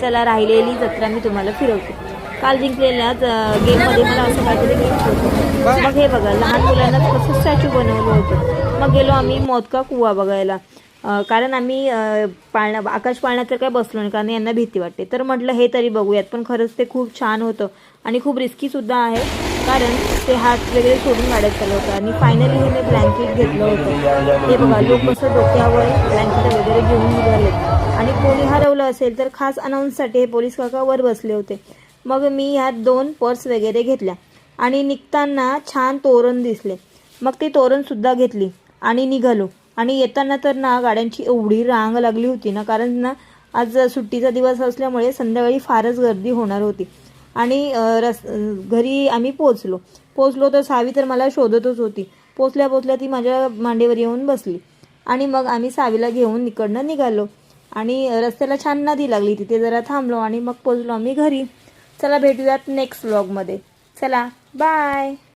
चला राहिलेली जत्रा मी तुम्हाला फिरवते. काल जिंकलेल्या गेममध्ये मला असं काहीतरी गिफ्ट होतं. मग हे बघा लहान मुलांना कसं स्टॅच्यू बनवलं होतं. मग गेलो आम्ही मोदका कुवा बघायला. कारण आम्ही पाळणा आकाश पाळण्यात तर काय बसलो नाही कारण यांना भीती वाटते. तर म्हटलं हे तरी बघूयात. पण खरंच ते खूप छान होतं. आणि खूप रिस्कीसुद्धा आहे कारण ते हात वगैरे सोडून गाड्यात चाललं होतं. आणि फायनली हे मी ब्लँकेट घेतलं होतं. हे बघा लोक कसं डोक्यावर ब्लँकेट वगैरे घेऊन आणि कोणी हरवलं असेल तर खास अनाऊन्ससाठी हे पोलीस काका वर बसले होते. मग मी ह्यात दोन पर्स वगैरे घेतल्या. आणि निघताना छान तोरण दिसले. मग ती तोरणसुद्धा घेतली. आणि निघालो. आणि येताना तर ना गाड्यांची एवढी रांग लागली होती ना कारण ना आज सुट्टीचा दिवस असल्यामुळे संध्याकाळी फारच गर्दी होणार होती. आणि रस घरी आम्ही पोचलो पोचलो तर सावी तर मला शोधतच होती. पोचल्या पोचल्या ती माझ्या मांडीवर येऊन बसली. आणि मग आम्ही सावीला घेऊन इकडनं निघालो. आणि रस्त्याला छान नदी लागली तिथे जरा थांबलो आणि मग पोचलो आम्ही घरी. चला भेटूयात नेक्स्ट व्लॉगमध्ये चला बाय